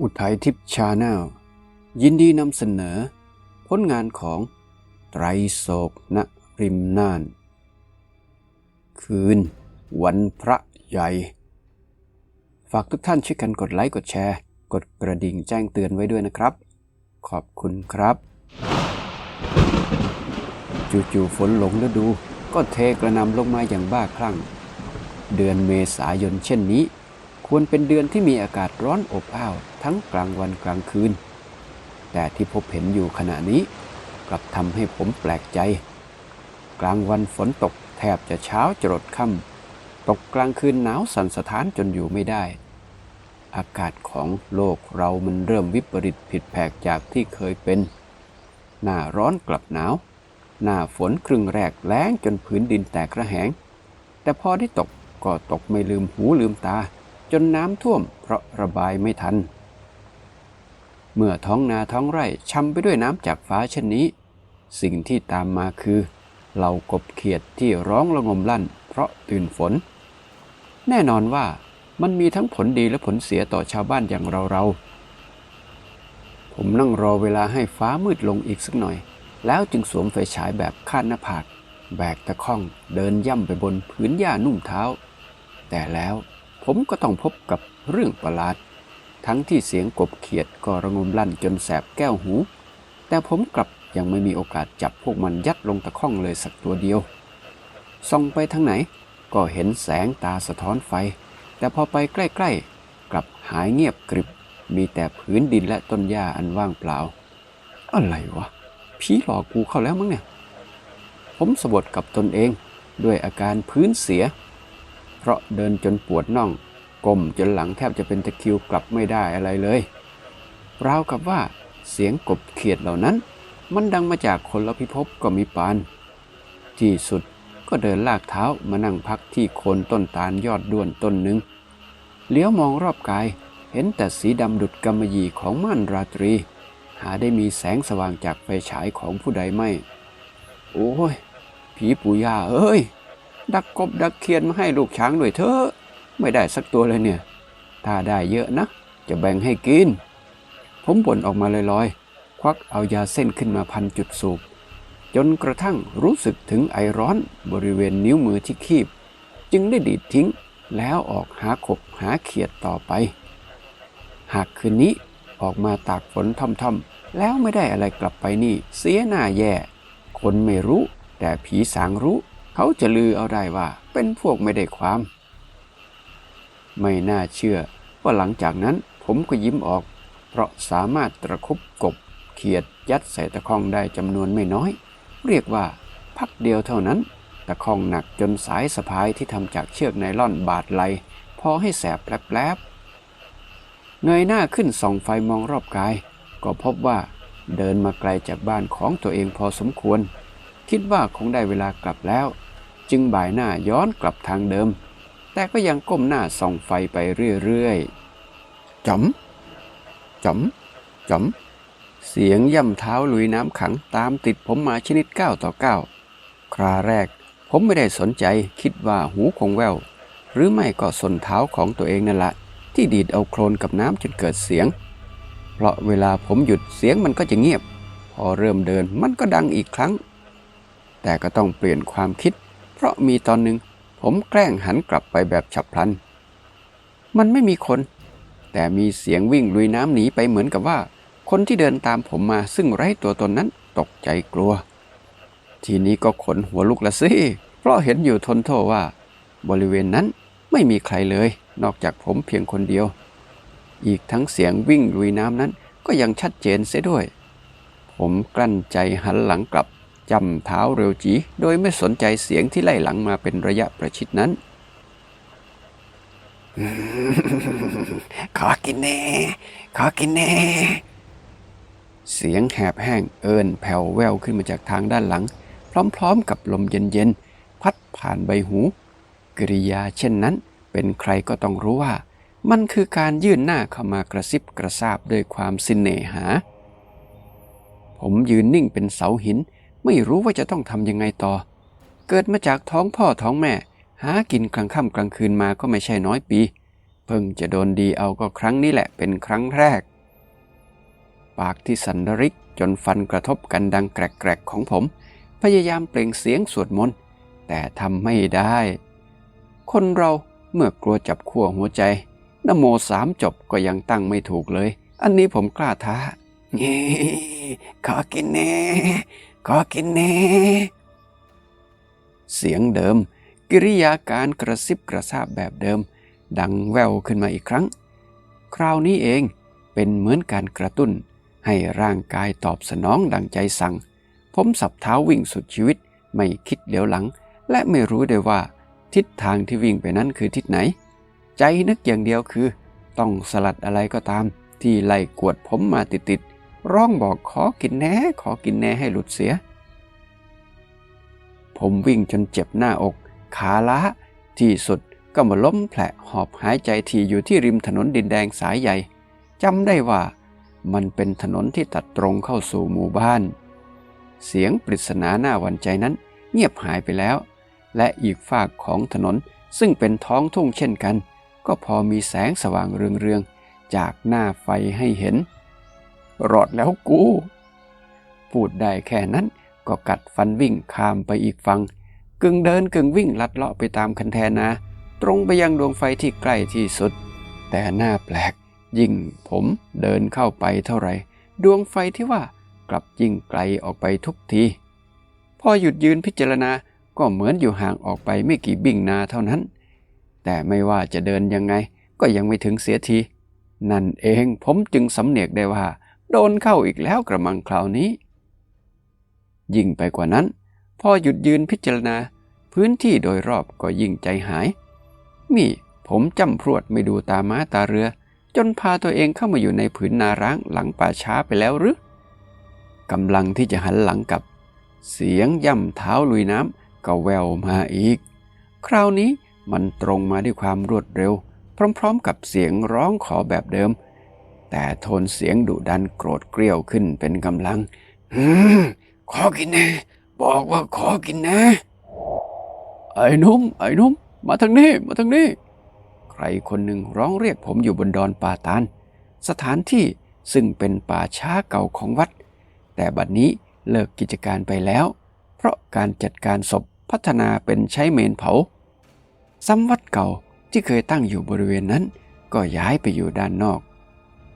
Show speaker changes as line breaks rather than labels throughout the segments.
อุทัยทิพย์ชาแนลยินดีนำเสนอ ผลงานของไตรโศกณริมน่าน คืน วันพระใหญ่ ฝากทุกท่านช่วยกันกดไลค์ กดแชร์ กดกระดิ่งแจ้งเตือนไว้ด้วยนะครับ ขอบคุณครับ จู่ๆฝนหลงฤดู ก็เทกระนำลงมาอย่างบ้าคลั่ง เดือนเมษายนเช่นนี้ ควรเป็นเดือนที่มีอากาศร้อนอบอ้าว ทั้งกลางวันกลางคืน แต่ที่พบเห็นอยู่ขณะนี้ กลับทำให้ผมแปลกใจ กลางวันฝนตกแทบจะเช้าจรดค่ำตกกลางคืนหนาวสั่นสะท้านจนอยู่ไม่ได้ อากาศของโลกเรามันเริ่มวิปริตผิดแผกจากที่เคยเป็น หน้าร้อนกลับหนาว หน้าฝนครึ่งแรกแล้งจนผืนดินแตกระแหง แต่พอได้ตกก็ตกไม่ลืมหูลืมตา จนน้ำท่วมเพราะระบายไม่ทัน เมื่อท้องนาท้องไร่ช้ำไปด้วยน้ำจากฟ้าเช่นนี้ สิ่งที่ตามมาคือเหล่ากบเขียดที่ร้องระงมลั่น เพราะตื่นฝน แน่นอนว่ามันมีทั้งผลดีและผลเสียต่อชาวบ้านอย่างเราเราๆผมนั่งรอเวลาให้ฟ้ามืดลงอีกสักหน่อย แล้วจึงสวมไฟฉายแบบคาดหน้าผาก แบกตะข้องเดินย่ำไปบนผืนหญ้านุ่มเท้า แต่แล้วผมก็ต้องพบกับเรื่องประหลาด ทั้งที่เสียงกบเขียดก็ระงมลั่นจนแสบแก้วหู แต่ผมกลับยังไม่มีโอกาสจับพวกมันยัดลงตะข้องเลยสักตัวเดียว ส่องไปทางไหน ก็เห็นแสงตาสะท้อนไฟ แต่พอไปใกล้ๆ กลับหายเงียบกริบ มีแต่ผืนดินและต้นหญ้าอันว่างเปล่า อะไรวะ ผีหลอกกูเข้าแล้วมั้งเนี่ย ผมสะบดกับตนเองด้วยอาการพื้นเสีย เพราะเดินจนปวดน่อง ก้มจนหลังแทบจะเป็นตะคิวกลับไม่ได้อะไรเลยราวกับว่าเสียงกบเขียดเหล่านั้น มันดังมาจากคนละพิภพก็มีปาน ที่สุดก็เดินลากเท้ามานั่งพักที่โคนต้นตาลยอดด้วนต้นหนึ่งเลี้ยวมองรอบกายเห็นแต่สีดำดุดกำมะหยี่ของม่านราตรี หาได้มีแสงสว่างจากไฟฉายของผู้ใดไม่ โอ้ย ผีปู่ย่าเอ้ย ดักกบดักเคียนมาให้ลูกช้างด้วยเถอะ ไม่ได้สักตัวเลยเนี่ย ถ้าได้เยอะนะ จะแบ่งให้กิน ผมบ่นออกมาลอยๆ ควักเอายาเส้นขึ้นมาพันจุดสูบ จนกระทั่งรู้สึกถึงไอร้อนบริเวณนิ้วมือที่คีบ จึงได้ดีดทิ้งแล้วออกหาขบหาเขียดต่อไป หากคืนนี้ออกมาตากฝนท่อมๆ แล้วไม่ได้อะไรกลับไปนี่ เสียหน้าแย่ คนไม่รู้ แต่ผีสางรู้ เขาจะลือเอาได้ว่าเป็นพวกไม่ได้ความ ไม่น่าเชื่อว่าหลังจากนั้นผมก็ยิ้มออก เพราะสามารถตะคุบกบเขียดยัดใส่ตะข้องได้จำนวนไม่น้อย เรียกว่าพักเดียวเท่านั้น ตะข้องหนักจนสายสะพายที่ทำจากเชือกไนล่อนบาดไหลพอให้แสบแปลบเงยหน้าขึ้นส่องไฟมองรอบกาย ก็พบว่าเดินมาไกลจากบ้านของตัวเองพอสมควร คิดว่าคงได้เวลากลับแล้ว จึงบ่ายหน้าย้อนกลับทางเดิม แต่ก็ยังก้มหน้าส่องไฟไปเรื่อยๆจ๋อมจ๋อมจ๋อม เสียงย่ำเท้าลุยน้ำขังตามติดผมมาชนิดก้าวต่อก้าวคราแรก ผมไม่ได้สนใจคิดว่าหูคงแวว หรือไม่ก็สนเท้าของตัวเองนั่นแหละ ที่ดีดเอาโคลนกับน้ำจนเกิดเสียง เพราะเวลาผมหยุดเสียงมันก็จะเงียบ พอเริ่มเดินมันก็ดังอีกครั้ง แต่ก็ต้องเปลี่ยนความคิด เพราะมีตอนหนึ่ง ผมแกล้งหันกลับไปแบบฉับพลัน มันไม่มีคน แต่มีเสียงวิ่งลุยน้ำหนีไปเหมือนกับว่า คนที่เดินตามผมมาซึ่งไร้ตัวตนนั้นตกใจกลัว ทีนี้ก็ขนหัวลุกละสิ เพราะเห็นอยู่ทนโทษว่า บริเวณนั้นไม่มีใครเลย นอกจากผมเพียงคนเดียว อีกทั้งเสียงวิ่งลุยน้ำนั้นก็ยังชัดเจนเสียด้วย ผมกลั้นใจหันหลังกลับ จำเท้าเร็วจีโดยไม่สนใจเสียงที่ไล่หลังมาเป็นระยะประชิดนั้น ขอกินแน่ ขอกินแน่ เสียงแหบแห้งเอินแผ่วแววขึ้นมาจากทางด้านหลัง พร้อมๆกับลมเย็นๆ พัดผ่านใบหู กริยาเช่นนั้น เป็นใครก็ต้องรู้ว่า มันคือการยื่นหน้าเข้ามากระซิบกระซาบด้วยความสินเนหา ผมยืนนิ่งเป็นเสาหิน ไม่รู้ว่าจะต้องทำยังไงต่อ เกิดมาจากท้องพ่อท้องแม่ หากินกลางค่ำกลางคืนมาก็ไม่ใช่น้อยปี เพิ่งจะโดนดีเอาก็ครั้งนี้แหละเป็นครั้งแรก ปากที่สันดริกจนฟันกระทบกันดังแกรกๆของผม พยายามเปล่งเสียงสวดมนต์แต่ทำไม่ได้ คนเราเมื่อกลัวจับขั้วหัวใจนโมสามจบก็ยังตั้งไม่ถูกเลย อันนี้ผมกล้าท้าขอกินแน่ ขอกินแน่เสียงเดิม กิริยาการกระซิบกระซาบแบบเดิม ดังแววขึ้นมาอีกครั้ง คราวนี้เองเป็นเหมือนการกระตุ้น ให้ร่างกายตอบสนองดังใจสั่ง ผมสับเท้าวิ่งสุดชีวิต ไม่คิดเหลียวหลัง และไม่รู้เลยว่า ทิศทางที่วิ่งไปนั้นคือทิศไหน ใจนึกอย่างเดียวคือ ต้องสลัดอะไรก็ตาม ที่ไล่กวดผมมาติดๆ ร้องบอกขอกินแหน่ขอกินแหน่ให้หลุดเสีย ผมวิ่งจนเจ็บหน้าอก ขาล้าที่สุดก็มาล้มแผลหอบหายใจทีอยู่ที่ริมถนนดินแดงสายใหญ่จำได้ว่ามันเป็นถนนที่ตัดตรงเข้าสู่หมู่บ้าน เสียงปริศนาหน้าหวันใจนั้นเงียบหายไปแล้ว และอีกฝากของถนนซึ่งเป็นท้องทุ่งเช่นกัน ก็พอมีแสงสว่างเรืองๆจากหน้าไฟให้เห็น รอดแล้วกู พูดได้แค่นั้นก็กัดฟันวิ่งข้ามไปอีกฝั่งกึ่งเดินกึ่งวิ่งลัดเลาะไปตามคันแทนา ตรงไปยังดวงไฟที่ใกล้ที่สุด แต่หน้าแปลก ยิ่งผมเดินเข้าไปเท่าไหร่ ดวงไฟที่ว่ากลับยิ่งไกลออกไปทุกที พอหยุดยืนพิจารณาก็เหมือนอยู่ห่างออกไปไม่กี่บิ่งนาเท่านั้น แต่ไม่ว่าจะเดินยังไงก็ยังไม่ถึงเสียที นั่นเองผมจึงสำเนียกได้ว่า โดนเข้าอีกแล้วกระมังคราวนี้ ยิ่งไปกว่านั้น พอหยุดยืนพิจารณาพื้นที่โดยรอบก็ยิ่งใจหาย นี่ผมจำพรวดไม่ดูตาม้าตาเรือ จนพาตัวเองเข้ามาอยู่ในผืนนาร้างหลังป่าช้าไปแล้วหรือกำลังที่จะหันหลังกลับ เสียงย่ำเท้าลุยน้ำก็แววมาอีก คราวนี้มันตรงมาด้วยความรวดเร็ว พร้อม ๆ กับเสียงร้องขอแบบเดิม แต่โทนเสียงดุดันโกรธเกรี้ยวขึ้นเป็นกำลัง อืม ขอกินแน่บอกว่าขอกินแน่ไอ้นุ่ม ไอ้นุ่ม มาทางนี้ มาทางนี้ ใครคนหนึ่งร้องเรียกผมอยู่บนดอนป่าตาน สถานที่ซึ่งเป็นป่าช้าเก่าของวัด แต่บัดนี้เลิกกิจการไปแล้ว เพราะการจัดการศพพัฒนาเป็นใช้เมนเผาซ้ำวัดเก่าที่เคยตั้งอยู่บริเวณนั้น ก็ย้ายไปอยู่ด้านนอก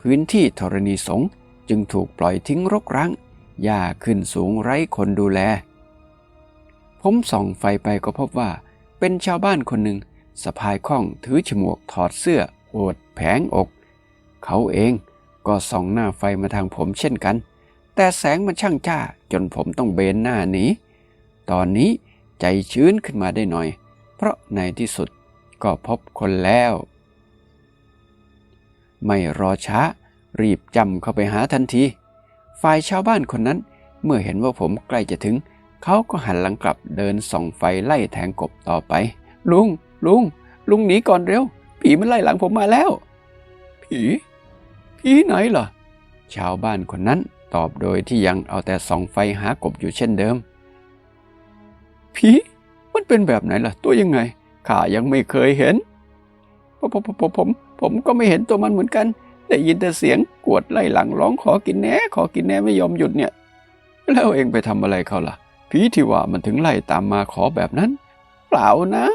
พื้นที่ธรณีสงฆ์จึงถูกปล่อยทิ้งรกร้างหญ้าขึ้นสูงไร้คนดูแล ผมส่องไฟไปก็พบว่า เป็นชาวบ้านคนหนึ่งสะพายข้องถือฉมวกถอดเสื้อโอดแผงอก เขาเองก็ส่องหน้าไฟมาทางผมเช่นกัน แต่แสงมันช่างจ้าจนผมต้องเบนหน้าหนีตอนนี้ใจชื้นขึ้นมาได้หน่อย เพราะในที่สุดก็พบคนแล้ว ไม่รอช้า รีบจำเข้าไปหาทันที ฝ่ายชาวบ้านคนนั้น เมื่อเห็นว่าผมใกล้จะถึง เขาก็หันหลังกลับเดินส่องไฟไล่แทงกบต่อไป ลุง ลุง ลุงหนีก่อนเร็ว ผีมันไล่หลังผมมาแล้ว ผี ผีไหนล่ะ ชาวบ้านคนนั้นตอบโดยที่ยังเอาแต่ส่องไฟหากบอยู่เช่นเดิม ผีมันเป็นแบบไหนล่ะ ตัวยังไงข้ายังไม่เคยเห็นผมผมผม ผมก็ไม่เห็นตัวมันเหมือนกัน ได้ยินแต่เสียงกวดไล่หลังร้องขอกินแหนขอกินแหนไม่ยอมหยุดเนี่ย แล้วเองไปทำอะไรเขาล่ะ ผีที่ว่ามันถึงไล่ตามมาขอแบบนั้น เปล่านะ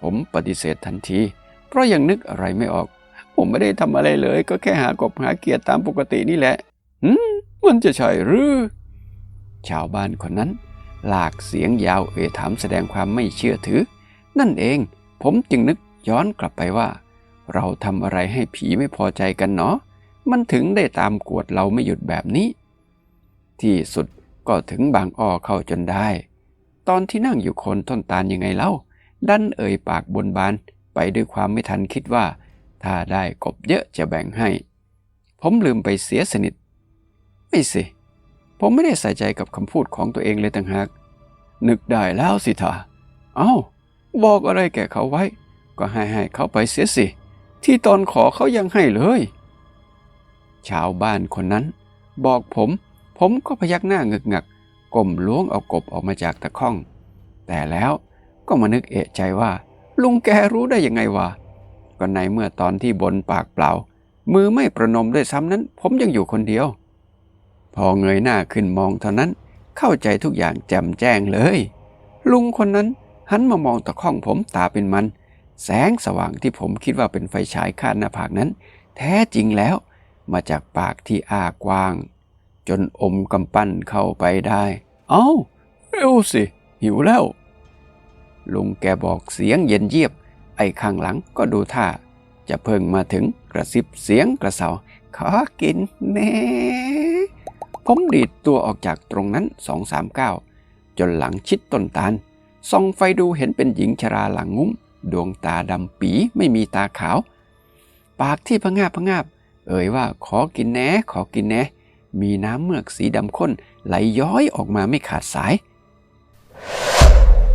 ผมปฏิเสธทันที เพราะยังนึกอะไรไม่ออก ผมไม่ได้ทำอะไรเลย ก็แค่หากบหาเกียรติตามปกตินี่แหละหืมมันจะใช่หรือชาวบ้านคนนั้น หลากเสียงยาวเอ่ยถามแสดงความไม่เชื่อถือ นั่นเองผมจึงนึกย้อนกลับไปว่า เราทำอะไรให้ผีไม่พอใจกันเนาะ มันถึงได้ตามกวดเราไม่หยุดแบบนี้ ที่สุดก็ถึงบางอ้อเข้าจนได้ ตอนที่นั่งอยู่คนต้นตาลยังไงเล่า ดันเอ่ยปากบนบานไปด้วยความไม่ทันคิดว่า ถ้าได้กบเยอะจะแบ่งให้ ผมลืมไปเสียสนิท ไม่สิ ผมไม่ได้ใส่ใจกับคำพูดของตัวเองเลยต่างหาก นึกได้แล้วสิท่าเอ้า บอกอะไรแก่เขาไว้ ก็ให้ให้เขาไปเสียสิ ที่ตอนขอเขายังให้เลย ชาวบ้านคนนั้น บอกผม ผมก็พยักหน้าเงึกงักก้มล้วงเอากบออกมาจากตะข้อง แต่แล้วก็มานึกเอะใจว่า ลุงแกรู้ได้ยังไงวะก็ในเมื่อตอนที่บนปากเปล่า มือไม่ประนมด้วยซ้ำนั้น ผมยังอยู่คนเดียว พอเงยหน้าขึ้นมองเท่านั้น เข้าใจทุกอย่างแจ่มแจ้งเลย ลุงคนนั้นหันมามองตะข้องผมตาเป็นมัน แสงสว่างที่ผมคิดว่าเป็นไฟฉายคาดหน้าผากนั้น แท้จริงแล้วมาจากปากที่อ้ากว้าง จนอมกำปั้นเข้าไปได้ เอา้าเร็วสิ หิวแล้ว ลุงแกบอกเสียงเย็นเยียบ ไอ้ข้างหลังก็ดูท่า จะเพิ่งมาถึงกระซิบเสียงกระเสาขอกินแน่ผมดีดตัวออกจากตรงนั้นสองสามก้าวจนหลังชิดต้นตาลส่องไฟดูเห็นเป็นหญิงชราหลังงุ้ม ดวงตาดำปีไม่มีตาขาว ปากที่พะงาบพะงาบ เอ่ยว่าขอกินแหนขอกินแหนมีน้ำเมือกสีดำข้นไหลย้อยออกมาไม่ขาดสาย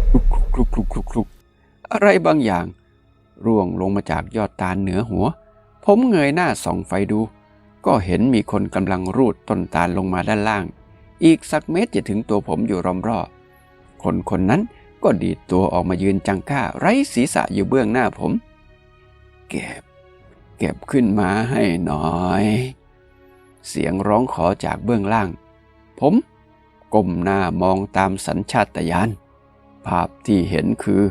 คลุกคลุกคลุกคลุกคลุกอะไรบางอย่าง ร่วงลงมาจากยอดตาลเหนือหัว ผมเงยหน้าส่องไฟดู ก็เห็นมีคนกำลังรูดต้นตาลลงมาด้านล่าง อีกสักเมตรจะถึงตัวผมอยู่รอมรอบคนคนนั้น ก็ดีดตัวออกมายืนจังก้า ไร้ศีรษะอยู่เบื้องหน้าผม เก็บ เก็บขึ้นมาให้หน่อย เสียงร้องขอจากเบื้องล่าง ผมก้มหน้ามองตามสัญชาตญาณภาพที่เห็นคือ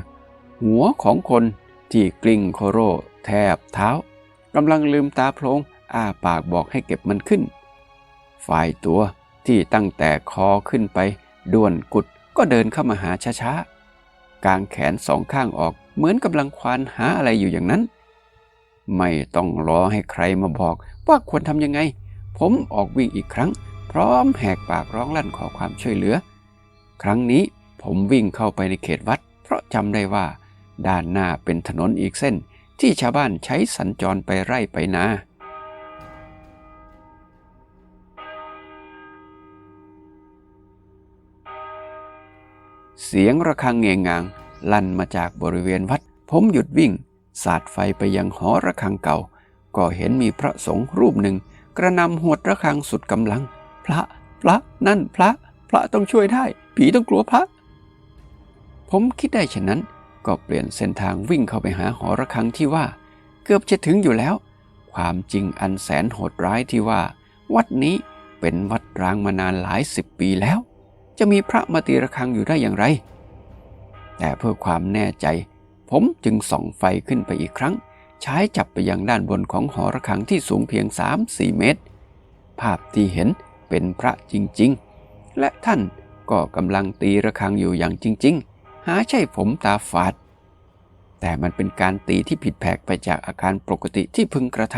หัวของคนที่กลิ้งโคโรแทบเท้ากำลังลืมตาโพลงอ้าปากบอกให้เก็บมันขึ้น ฝ่ายตัวที่ตั้งแต่คอขึ้นไปด้วนกุดก็เดินเข้ามาหาช้าๆ กางแขนสองข้างออก เหมือนกำลังควานหาอะไรอยู่อย่างนั้น ไม่ต้องรอให้ใครมาบอกว่าควรทำยังไง ผมออกวิ่งอีกครั้ง พร้อมแหกปากร้องลั่นขอความช่วยเหลือ ครั้งนี้ผมวิ่งเข้าไปในเขตวัด เพราะจำได้ว่า ด้านหน้าเป็นถนนอีกเส้นที่ชาวบ้านใช้สัญจรไปไร่ไปนา เสียงระฆังเงงงาง ลั่นมาจากบริเวณวัด ผมหยุดวิ่ง สาดไฟไปยังหอระฆังเก่า ก็เห็นมีพระสงฆ์รูปหนึ่ง กระนำหวดระฆังสุดกำลัง พระ พระ นั่นพระ พระต้องช่วยได้ ผีต้องกลัวพระ ผมคิดได้ฉะนั้น ก็เปลี่ยนเส้นทางวิ่งเข้าไปหาหอระฆังที่ว่า เกือบจะถึงอยู่แล้ว ความจริงอันแสนโหดร้ายที่ว่า วัดนี้เป็นวัดร้างมานานหลายสิบปีแล้ว จะมีพระมาตีระฆังอยู่ได้อย่างไร แต่เพื่อความแน่ใจ ผมจึงส่องไฟขึ้นไปอีกครั้ง ใช้จับไปยังด้านบนของหอระฆังที่สูงเพียง 3-4 เมตร ภาพที่เห็นเป็นพระจริงๆ และท่านก็กำลังตีระฆังอยู่อย่างจริง ๆ หาใช่ผมตาฝาด แต่มันเป็นการตีที่ผิดแผกไปจากอาการปกติที่พึงกระท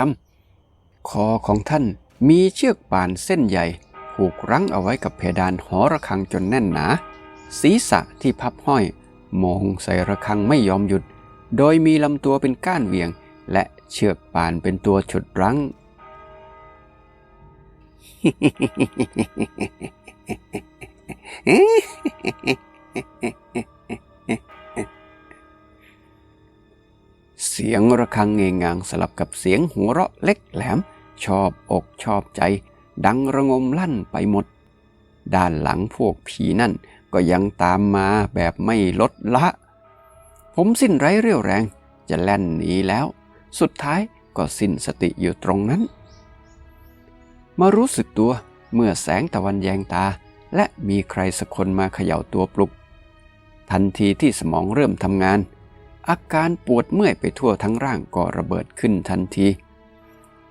ำคอของท่านมีเชือกป่านเส้นใหญ่ ผูกรั้งเอาไว้กับเพดานหอระฆังจนแน่นหนา ศีรษะที่พับห้อย มองใส่ระฆังไม่ยอมหยุด โดยมีลำตัวเป็นก้านเวียง และเชือกป่านเป็นตัวฉุดรั้ง เสียงระฆังเงงงางสลับกับเสียงหัวเราะเล็กแหลม ชอบอกชอบใจ ดังระงมลั่นไปหมด ด้านหลังพวกผีนั่นก็ยังตามมาแบบไม่ลดละ ผมสิ้นไร้เรี่ยวแรงจะแล่นหนีแล้ว สุดท้ายก็สิ้นสติอยู่ตรงนั้น มารู้สึกตัวเมื่อแสงตะวันแยงตา และมีใครสักคนมาเขย่าตัวปลุก ทันทีที่สมองเริ่มทำงาน อาการปวดเมื่อยไปทั่วทั้งร่างก็ระเบิดขึ้นทันที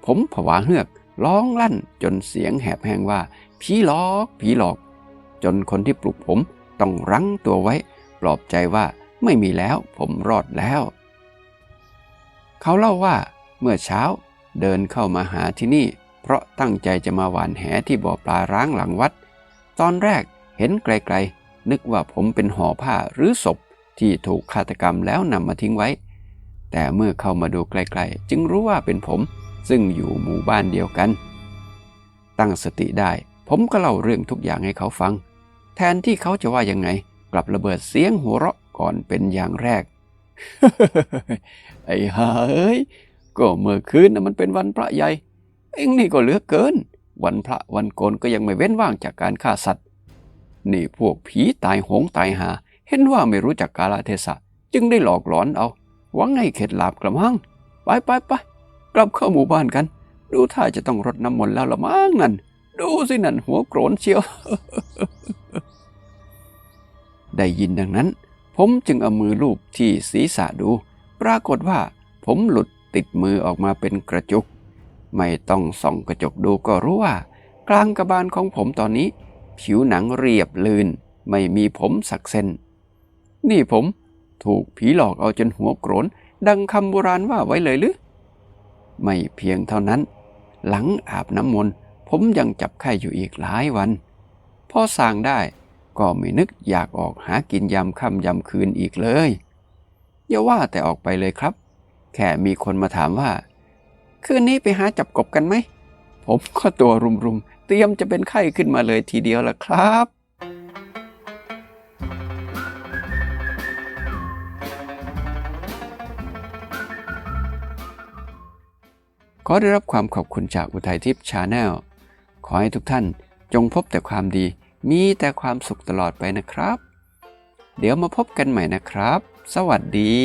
ผมผวาเฮือก ร้องลั่นจนเสียงแหบแห้งว่า ผีหลอก ผีหลอก จนคนที่ปลุกผมต้องรั้งตัวไว้ ปลอบใจว่าไม่มีแล้วผมรอดแล้ว เขาเล่าว่าเมื่อเช้าเดินเข้ามาหาที่นี่ เพราะตั้งใจจะมาหวานแหที่บ่อปลาร้างหลังวัด ตอนแรกเห็นไกลๆ นึกว่าผมเป็นห่อผ้าหรือศพที่ถูกฆาตกรรมแล้วนำมาทิ้งไว้ แต่เมื่อเข้ามาดูใกล้ๆ จึงรู้ว่าเป็นผม ซึ่งอยู่หมู่บ้านเดียวกัน ตั้งสติได้ ผมก็เล่าเรื่องทุกอย่างให้เขาฟัง แทนที่เขาจะว่ายังไง กลับระเบิดเสียงหัวเราะก่อนเป็นอย่างแรก ไอ้ห่าเอ้ยก็เมื่อคืนนะมันเป็นวันพระใหญ่ เอ็งนี่ก็เหลือเกิน วันพระวันโกนก็ยังไม่เว้นว่างจากการฆ่าสัตว์ นี่พวกผีตายโหงตายหา เห็นว่าไม่รู้จักกาลเทศะ จึงได้หลอกหลอนเอาหวังให้เข็ดหลาบกระมัง ไปไปไปไป กลับเข้าหมู่บ้านกัน ดูท่าจะต้องรดน้ำมนต์แล้วละมั้งนั่น ดูสินั่นหัวโกรนเชียว ได้ยินดังนั้น ผมจึงเอามือลูบที่ศีรษะดู ปรากฏว่า ผมหลุดติดมือออกมาเป็นกระจุก ไม่ต้องส่องกระจกดูก็รู้ว่า กลางกระบาลของผมตอนนี้ ผิวหนังเรียบลื่น ไม่มีผมสักเส้น นี่ผมถูกผีหลอกเอาจนหัวโกรนดังคำโบราณว่าไว้เลยหรือ ไม่เพียงเท่านั้น หลังอาบน้ำมนต์ผมยังจับไข้อยู่อีกหลายวัน พอสร้างได้ก็ไม่นึกอยากออกหากินยามค่ำยามคืนอีกเลย อย่าว่าแต่ออกไปเลยครับ แค่มีคนมาถามว่า คืนนี้ไปหาจับกบกันไหม ผมก็ตัวรุมๆ เตรียมจะเป็นไข้ขึ้นมาเลยทีเดียวละครับ ขอได้รับความขอบคุณจากอุทัยทิพย์ชาแนลขอให้ทุกท่านจงพบแต่ความดี มีแต่ความสุขตลอดไปนะครับ เดี๋ยวมาพบกันใหม่นะครับ สวัสดี